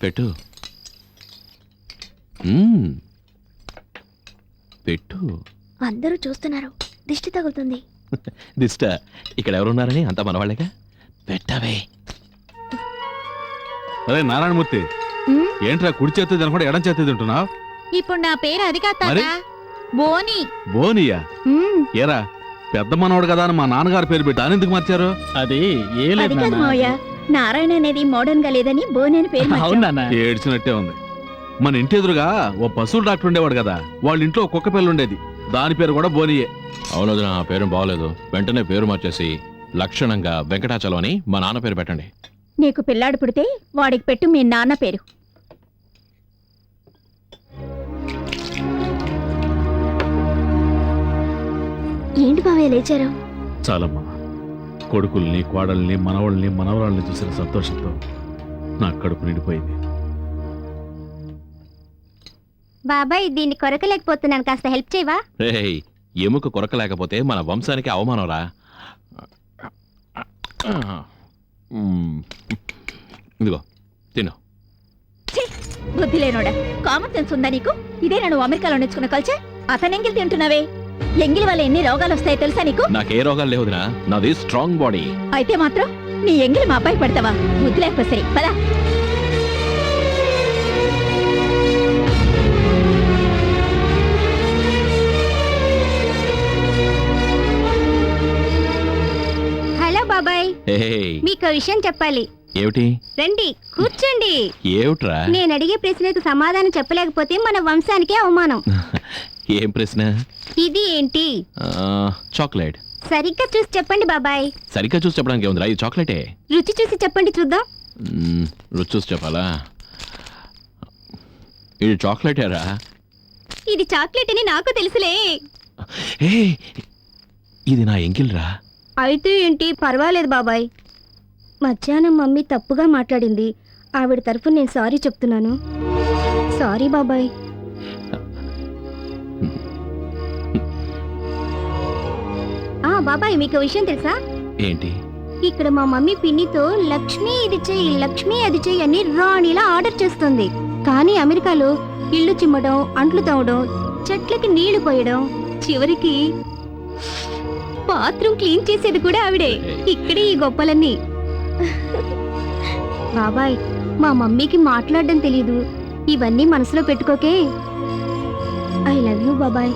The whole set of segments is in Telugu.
పెట్టు. మ్మ్. పెట్టు. అందరూ చూస్తున్నారు. దిష్టి తగులుతుంది. దిష్ట ఇక్కడ ఎవరున్నారని అంత మనవాళ్ళేగా? పెట్టవే. అరే నారాయణమూర్తి. ఉమ్, ఏంట్రా కుడి చేతి తినకుండా ఎడం చేతి తింటున్నావు? ఇప్పుడు నా పేరు అది కాదు తాత. మరి? బోని. బోనియా? ఉమ్, ఏరా పెద్ద మనోడు కదా అని మా నాన్నగారు పేరు పెట్టి ఎందుకు మార్చారు? అది ఏ లేదు అది నాన్న. నారాయణ అనేది మోడర్న్గా లేదని బోనేని పేరు మార్చాం. అవును నాన్న? ఏడ్చినట్టే ఉంది. మన ఇంటి ఎదురుగా ఓ పశువుల డాక్టర్ ఉండేవాడు కదా వాళ్ళ ఇంట్లో ఒక కుక్క పిల్ల ఉండేది. దాని పేరు కూడా బోనియే. అవును వదినా, ఆ పేరు బాగోలేదు. వెంటనే పేరు మార్చేసి లక్షణంగా వెంకటాచలం అని మా నాన్న పేరు పెట్టండి. నీకు పిల్లాడు పుడితే వాడికి పెట్టు మీ నాన్న పేరు. ఏంటి బావయ్య లేచారు? చాలమ్మా. కొడుకుల్ని కోడల్ని మనవళ్ళని మనవరాల్ని చూసిన సంతోషంతో నా కడుపు నిండిపోయింది. బాబాయ్ దీన్ని కొరకలేకపోతున్నాను. కాస్త హెల్ప్ చేయవా? రేయ్ ఎముక కొరక లేకపోతే మన వంశానికి అవమానంరా మ్మ్. ఇదిగో తిను. బుద్ధి లేనోడా. కామన్ సెన్స్ ఉందా నీకు? ఇదే నువ్వు అమెరికాలో నేర్చుకున్న కల్చర్ అతను ఎంగిల్ తింటున్నావే? ఎంగిల్ వల్ల ఎన్ని రోగాలు వస్తాయో తెలుసా నీకు? నాకే రోగాలు లేవుదినా నాది స్ట్రాంగ్ బాడీ అయితే మాత్రం నీ ఎంగిలి మా అబ్బాయి పడతావా? బుద్ధి లేకపోతే సరే. పదా. హలో బాబాయ్. మీకు విషయం చెప్పాలి. ఏమిటి? రండి కూర్చోండి. ఏమిట్రా? నేను అడిగే ప్రశ్నకు సమాధానం చెప్పలేకపోతే మన వంశానికే అవమానం. ఏం ప్రశ్న? ఇది ఏంటి? చాక్లెట్. సరిగ్గా చూసి చెప్పండి బాబాయ్. సరిగ్గా చూసి చెప్పడానికి ఏముందిరా? ఇది చాక్లెటే. రుచి చూసి చెప్పండి చూద్దాం. మ్మ్, రుచి చూసి చెప్పాలా? ఇది చాక్లెటేరా? ఇది చాక్లెట్ అని నాకు తెలుసులే. ఏ ఇది నా ఎంకిల్రా అయితే ఏంటి? పర్వాలేదు బాబాయ్. మధ్యాహ్నం మమ్మీ తప్పుగా మాట్లాడింది. ఆవిడ తరఫున నేను సారీ చెప్తున్నాను. సారీ బాబాయ్. ఆ బాబాయ్ మీకు విషయం తెలుసా? ఏంటి? ఇక్కడ మా మమ్మీ పిన్నితో లక్ష్మి ఇది చెయ్యి లక్ష్మి అది చెయ్యి అని రాణిలా ఆర్డర్ చేస్తుంది. కానీ అమెరికాలో ఇల్లు చిమ్మడం అంట్లు తవ్వడం చెట్లకి నీళ్ళు పోయడం చివరికి బాత్రూమ్ క్లీన్ చేసేది కూడా ఆవిడే. ఇక్కడే ఈ గొప్పలన్నీ. బాబాయ్ మా మమ్మీకి మాట్లాడడం తెలీదు. ఇవన్నీ మనసులో పెట్టుకోకే. ఐ లవ్ యూ బాబాయ్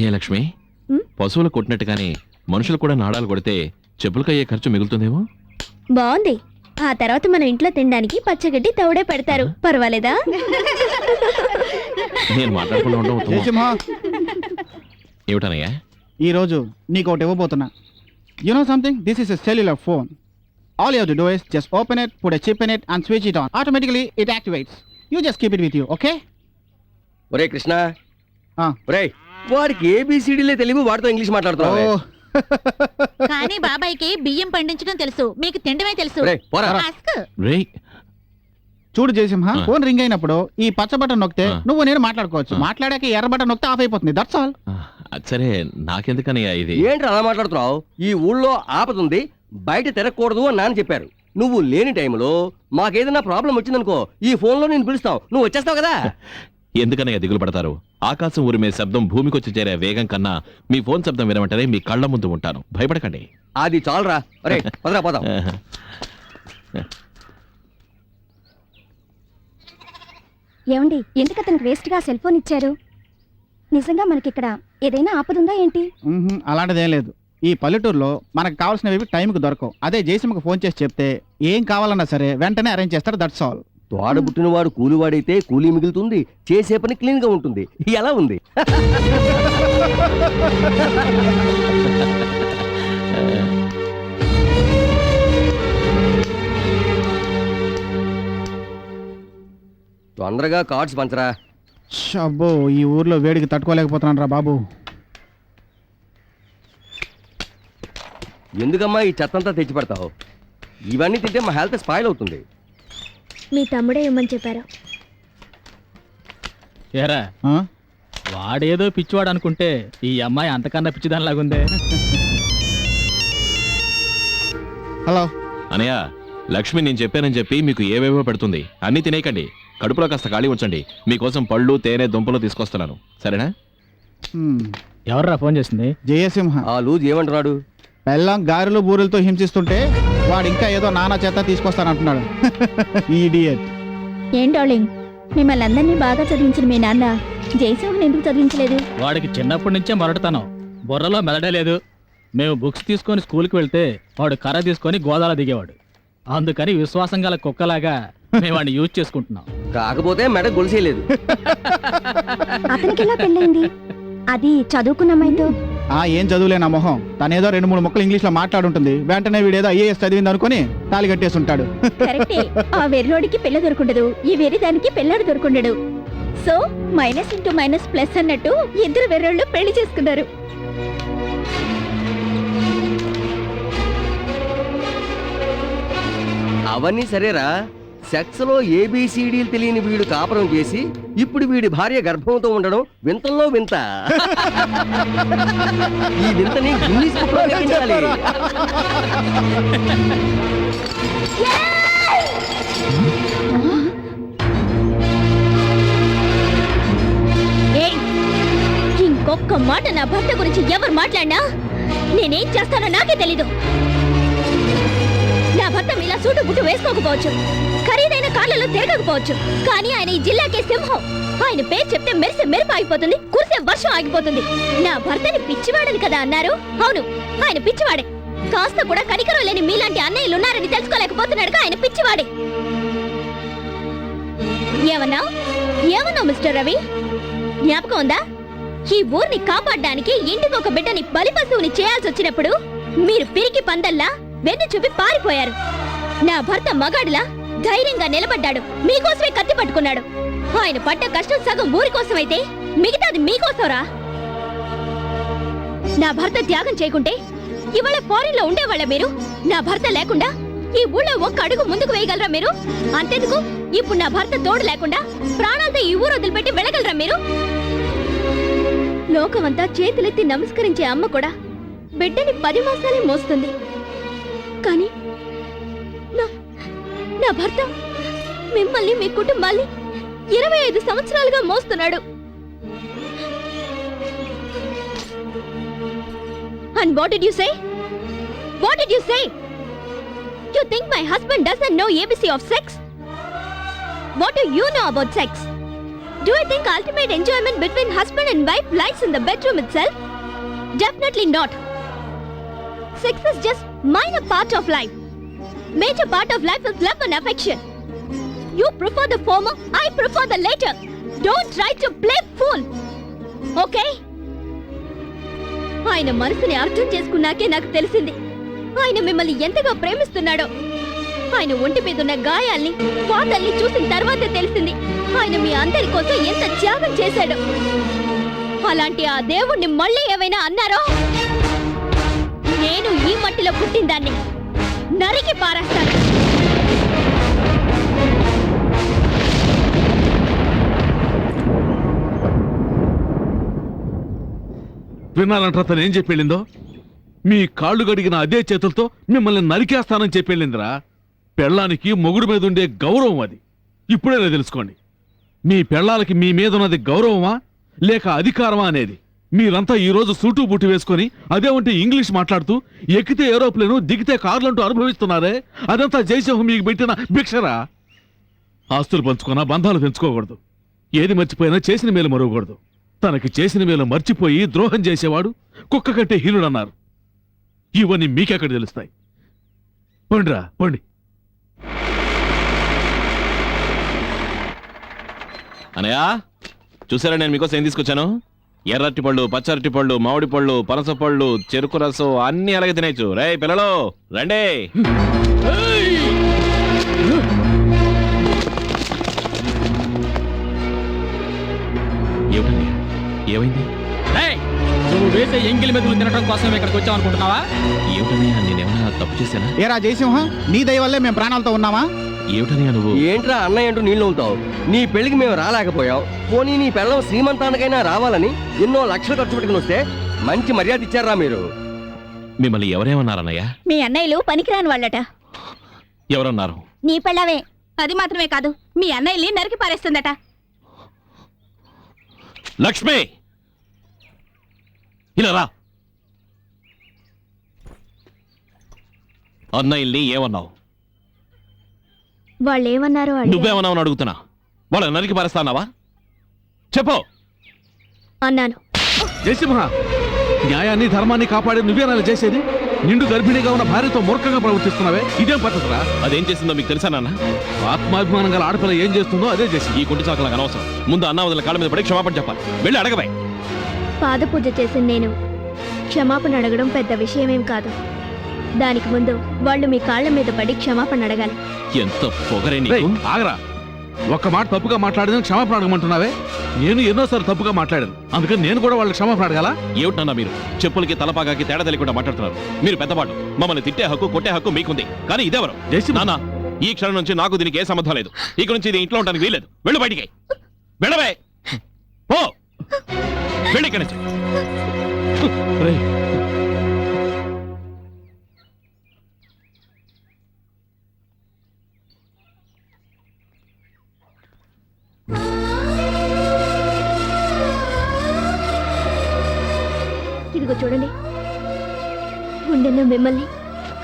ఏ లక్ష్మి? పశువులు కొట్టినట్టుగానే మనుషులు కూడా నాడాలు కొడితే చెప్పులకయ్యే ఖర్చు మిగులుతుందేమో? బాగుంది ఆ తర్వాత మనం ఇంట్లో తినడానికి పచ్చగడ్డి తౌడే పెడతారు. పర్వాలేదా? నేను మాట్లాడకుండా ఉండడం ఉత్తమం. జయసింహ! ఏమిటనయ్యా? ఈరోజు నీకు ఒకటి ఇవ్వబోతున్నా. You know something this is a cellular phone all you to do is just open it put a chip in it and switch it on automatically it activates you just keep it with you okay ఒరే కృష్ణ. ఆ. ఒరే వాడికి ఏబిసిడీలే తెలివి వాడితో ఇంగ్లీష్ మాట్లాడుతున్నావు. ఓ. కానీ బాబాయ్కి బియ్యం పండించడం తెలుసు. మీకు తిండమే తెలుసు. ఒరే పోరా. అస్క్. రేయ్ చూడు జయసింహ. ఫోన్ రింగ్ అయినప్పుడు ఈ పచ్చ బటన్ నొక్కితే. నువ్వు నేను మాట్లాడుకోవచ్చు. మాట్లాడాక ఎర్ర బటన్ నొక్కితే ఆఫ్ అయిపోతుంది. దట్స్ ఆల్ అది సరే నాకెందుకనయ్యా ఇది? ఏంటి అలా మాట్లాడుతున్నావు? ఈ ఊళ్ళో ఆపదుంది బయట తిరగకూడదు అని నాన్న చెప్పారు. నువ్వు లేని టైంలో మాకేదైనా ప్రాబ్లం వచ్చిందనుకో ఈ ఫోన్లో నేను పిలుస్తావు. నువ్వు వచ్చేస్తావు కదా? ఎందుకనయ్యా దిగులు పడతారు ఆకాశం ఊరిమే శబ్దం భూమికొచ్చి చేరే వేగం కన్నా మీ ఫోన్ శబ్దం వినమంటేనే మీ కళ్ళ ముందు ఉంటాను. భయపడకండి. అది చాలరా. ఒరే పదరా పోదాం. ఏమండి ఎందుకు అతనికి వేస్ట్గా సెల్ ఫోన్ ఇచ్చారు? నిజంగా మనకి ఇక్కడ ఏదైనా ఆపదుందా ఏంటి? మ్మ్హ్మ్, అలాంటిదేం లేదు. ఈ పల్లెటూరులో మనకు కావాల్సినవి టైంకి దొరకవు. అదే జయసింహకు ఫోన్ చేసి చెప్తే ఏం కావాలన్నా సరే వెంటనే అరేంజ్ చేస్తాడు దట్స్ ఆల్ తోడ పుట్టినవాడు కూలివాడైతే కూలీ మిగులుతుంది చేసే పని క్లీన్గా ఉంటుంది. ఎలా ఉంది? తొందరగా కార్డ్స్ పంచరా. అబ్బో ఈ ఊర్లో వేడికి తట్టుకోలేకపోతున్నాను రా బాబు. ఎందుకమ్మా ఈ చెత్తంతా తెచ్చి పెడతావు? ఇవన్నీ తింటే మా హెల్త్ స్పాయిల్ అవుతుంది. మీ తమ్ముడే ఇమ్మని చెప్పారు. ఏరా? వాడేదో పిచ్చివాడు అనుకుంటే ఈ అమ్మాయి అంతకన్నా పిచ్చిదానిలాగుందే. హలో. అనయ్య లక్ష్మి నేను చెప్పానని చెప్పి మీకు ఏవేవో పెడుతుంది. అన్ని తినేయకండి. కడుపులో కాస్త ఖాళీ ఉంచండి. మీకోసం పళ్ళు తేనె దుంపలు తీసుకొస్తున్నాను. సరేనా? ఎవర్రా ఫోన్ చేసింది? జయసింహ. ఆ లూజ్ ఏమంటున్నాడు? పెళ్ళం గారెలు బూరెలతో హింసిస్తుంటే వాడు ఇంకా ఏదో నానా చేత తీసుకొస్తానంటున్నాడు. ఈడియట్ ఏం డార్లింగ్? మిమ్మల్ని అందరినీ బాగా చదివించిన మీ నాన్న జయసింహన్ ఎందుకు చదివించలేదు? వాడికి చిన్నప్పటి నుంచే మొరటుతాను. బుర్రలో మెదడే లేదు. మేము బుక్స్ తీసుకొని స్కూల్కి వెళ్తే వాడు కర్ర తీసుకొని గోదాల దిగేవాడు. అందుకని విశ్వాసం గల కుక్కలాగా మేము వాడిని యూజ్ చేసుకుంటున్నాం. కాకపోతే మెడ గొలిసేయలేదు. అతనికి ఎలా పెళ్ళైంది అది చదువుకున్న అమ్మాయితో? ఆ ఏం చదువులే నా మొహం. తనేదో రెండు మూడు ముక్కలు ఇంగ్లీష్లో మాట్లాడుంటుంది. వెంటనే వీడేదో ఐఏఎస్ చదివింది అనుకుని తాలి కట్టేసి ఉంటాడు కరెక్టే. ఆ వెర్రోడికి పిల్ల దొరుకుండదు. ఈ వెర్రి దానికి పిల్లాడు దొరుకుండడు. So minus into minus plus అన్నట్టు ఇద్దరు వెర్రోళ్ళు పెళ్ళి చేసుకున్నారు. అవన్నీ సరేరా? సెక్స్లో ఏబిసిడీలు తెలియని వీడు కాపురం చేసి ఇప్పుడు వీడి భార్య గర్భంతో ఉండడం వింతల్లో వింత. ఈ వింతని ఇంగ్లీష్ బుక్ లెక్కించాలి. ఏయ్! ఇంకొక్క మాట నా భర్త గురించి ఎవరు మాట్లాడినా? నేనేం చేస్తానో నాకే తెలీదు. మొత్తం ఇలా సూటు బుట్టు వేసుకోకపోవచ్చు. ఖరీదైన కార్లలో తిరగకపోవచ్చు కానీ ఆయన ఈ జిల్లాకే సింహం. ఆయన పేరు చెప్తే మెరిసే మెరుపు ఆగిపోతుంది కురిసే వర్షం ఆగిపోతుంది. నా భర్తని పిచ్చివాడని కదా అన్నారు? అవును ఆయన పిచ్చివాడే. కాస్త కూడా కనికరం లేని మీలాంటి అన్నయ్యలు ఉన్నారని తెలుసుకోలేకపోతున్నాడు ఆయన పిచ్చివాడే. ఏమన్నా ఏమన్నా మిస్టర్ రవి? జ్ఞాపకం ఉందా? ఈ ఊర్ని కాపాడడానికి ఇంటికి ఒక బిడ్డని బలి పశువుని చేయాల్సి వచ్చినప్పుడు మీరు పిరికి పందల్లా? వెన్ను చూపి పారిపోయారు. నా భర్త మగాడిలా ధైర్యంగా నిలబడ్డాడు. మీకోసమే కత్తి పట్టుకున్నాడు. ఆయన పడ్డ కష్టం సగం ఊరి కోసమైతే మిగతాది మీకోసంరా? నా భర్త త్యాగం చేయకుంటే ఇవాళ ఫారిన్లో ఉండేవాళ్ళ మీరు? నా భర్త లేకుండా ఈ ఊళ్ళో ఒక్క అడుగు ముందుకు వేయగలరా మీరు? అంతెందుకు? ఇప్పుడు నా భర్త తోడు లేకుండా ప్రాణాలతో ఈ ఊరు వదిలిపెట్టి వెళ్ళగలరా మీరు? లోకమంతా చేతులెత్తి నమస్కరించే అమ్మ కూడా బిడ్డని పది మాసాలే మోస్తుంది. కానీ నా నా భర్త మిమ్మల్ని మీ కుటుంబాన్ని ఇరవై ఐదు సంవత్సరాలుగా మోస్తున్నాడు and what did you say what did you say you think my husband doesnt know abc of sex what do you know about sex Do you think ultimate enjoyment between husband and wife lies in the bedroom itself? Definitely not. Sex is just minor part of life. Major part of life is love and affection. You prefer the former, I prefer the later. Don't try to play fool. Okay? ఆయన మనసుని అర్థం చేసుకున్నాకే నాకు తెలిసింది ఆయన మిమ్మల్ని ఎంతగా ప్రేమిస్తున్నాడో ఆయన ఒంటి మీద ఉన్న గాయాల్ని పాతల్ని చూసిన తర్వాతే తెలిసింది ఆయన మీ అందరి కోసం ఎంత త్యాగం చేశాడు అలాంటి ఆ దేవుణ్ణి మళ్ళీ ఏమైనా అన్నారో నేను ఈ మట్టిలో పుట్టిందాన్ని. నరికి పారేస్తాను. వినాలంటే అతను ఏం చెప్పెళ్ళిందో? మీ కాళ్ళు గడిగిన అదే చేతులతో మిమ్మల్ని నరికేస్తానని చెప్పెళ్ళిందిరా. పెళ్ళానికి మొగుడు మీద ఉండే గౌరవం అది. ఇప్పుడైనా తెలుసుకోండి. మీ పెళ్ళాలకి మీ మీద ఉన్నది గౌరవమా? లేక అధికారమా అనేది? మీరంతా ఈ రోజు సూటు బుట్టు వేసుకొని అదే ఉంటే ఇంగ్లీష్ మాట్లాడుతూ ఎక్కితే ఏరోప్లేను దిగితే కార్లంటూ అనుభవిస్తున్నారే? అదంతా జయసింహం మీకు పెట్టిన భిక్షరా? ఆస్తులు పంచుకున్నా బంధాలు పెంచుకోకూడదు ఏది మర్చిపోయినా చేసిన మేలు మరవకూడదు. తనకి చేసిన మేలు మర్చిపోయి ద్రోహం చేసేవాడు కుక్క కట్టే హీనుడన్నారు. ఇవన్నీ మీకెక్కడ తెలుస్తాయి? పండిరా పండి. అనయా చూసారా నేను మీకోసం ఏం తీసుకొచ్చాను? ఎర్రటి పళ్ళు పచ్చరటి పళ్ళు మామిడి పళ్ళు పనస పళ్ళు చెరుకు రసం అన్ని అలాగే తినేచ్చు రే పిల్లలు రండి. ఏమిటండి? ఏమైంది! నువ్వు వేసే ఎంగిలి మెతులు తినడం కోసం ఇక్కడికి వచ్చావు అనుకుంటున్నావా? ఏమిటన్నయ్యా నేనేమైనా తప్పు చేశానా? ఏరా జయసింహ నీ దయ వల్లే మేము ప్రాణాలతో ఉన్నామా? ఏమిటనయ్యా నువ్వు ఏంట్రా అన్నయ్య అంటూ నీళ్ళు ఉంటావు నీ పెళ్ళికి మేము రాలేకపోయాం. పోనీ నీ పెళ్ళం శ్రీమంతానికైనా రావాలని ఎన్నో లక్షలు ఖర్చు పెట్టుకుని వస్తే మంచి మర్యాద ఇచ్చారా మీరు? మిమ్మల్ని ఎవరేమన్నారన్నయ్య? మీ అన్నయ్యలు పనికిరాని వాళ్ళట. ఎవరన్నారు? నీ పెళ్ళవే. అది మాత్రమే కాదు మీ అన్నయ్యని నరికి పారేస్తుందట. లక్ష్మి! ఇలా రా. అన్నయ్యల్ని ఏమన్నావు? వాళ్ళు ఏమన్నారు నువ్వేమన్నావు అని అడుగుతున్నా. వాళ్ళ నరికి పారేస్తానావా చెప్పు. అన్నాను. జయసింహ న్యాయాన్ని ధర్మాన్ని కాపాడి నువ్వేనా చేసేది? నిండు గర్భిణిగా ఉన్న భార్యతో మూర్ఖంగా ప్రవర్తిస్తున్నావే? ఇదేం పద్ధతిరా? అదేం చేసిందో మీకు తెలుసా నాన్న? ఆత్మాభిమానం గల ఆడపిల్ల ఏం చేస్తుందో అదే చేసి ఈ కుంటి చాకలకు అనవసరం. ముందు అన్న వదిన కాళ్ళ మీద పడి క్షమాపణ చెప్పాలి. వెళ్ళి అడగబాయ్. పాద పూజ చేసిన నేను. క్షమాపణ అడగడం పెద్ద విషయమేం కాదు. దానికి ముందు వాళ్ళు మీ కాళ్ళ మీద పడి క్షమాపణ అడగాలి. ఎంత పొగరే రేయ్, నీకు ఆగరా. ఒక్క మాట తప్పుగా మాట్లాడిన క్షమాపణ అడగమంటున్నావే? నేను ఎన్నోసార్లు తప్పుగా మాట్లాడాను. అందుకని నేను కూడా వాళ్ళకి క్షమాపణ అడగాల? ఏమిటన్నా మీరు? చెప్పులకి తలపాగాకి తేడా తెలియకుండా మాట్లాడుతున్నారు. మీరు పెద్దవాళ్ళు. మమ్మల్ని తిట్టే హక్కు కొట్టే హక్కు మీకుంది. కానీ ఇదెవరు? జయసింహ నాన్న ఈ క్షణం నుంచి నాకు దీనికి ఏ సంబంధం లేదు. ఇక నుంచి ఇది ఇంట్లో ఉండడానికి వీలేదు వెళ్ళు బయటికి. వెళ్ళవే. ఓ వెళ్ళి ఇక్కడి నుంచి. రేయ్, మిమ్మల్ని.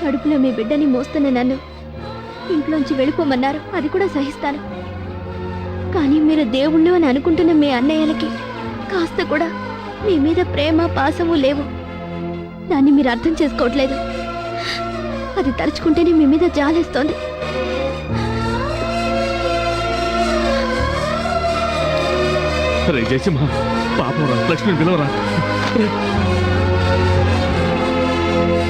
కడుపులో మీ బిడ్డని మోస్తున్న నన్ను ఇంట్లోంచి వెళ్ళిపోమన్నారు. అది కూడా సహిస్తాను. కానీ మీరు దేవుళ్ళు అని అనుకుంటున్న మీ అన్నయ్యలకి కాస్త కూడా మీ మీద ప్రేమ పాసము లేవు. దాన్ని మీరు అర్థం చేసుకోవట్లేదు. అది తలుచుకుంటేనే మీ మీద జాలేస్తోంది. రే జయసింహ పాపం లక్ష్మి పిలవరా?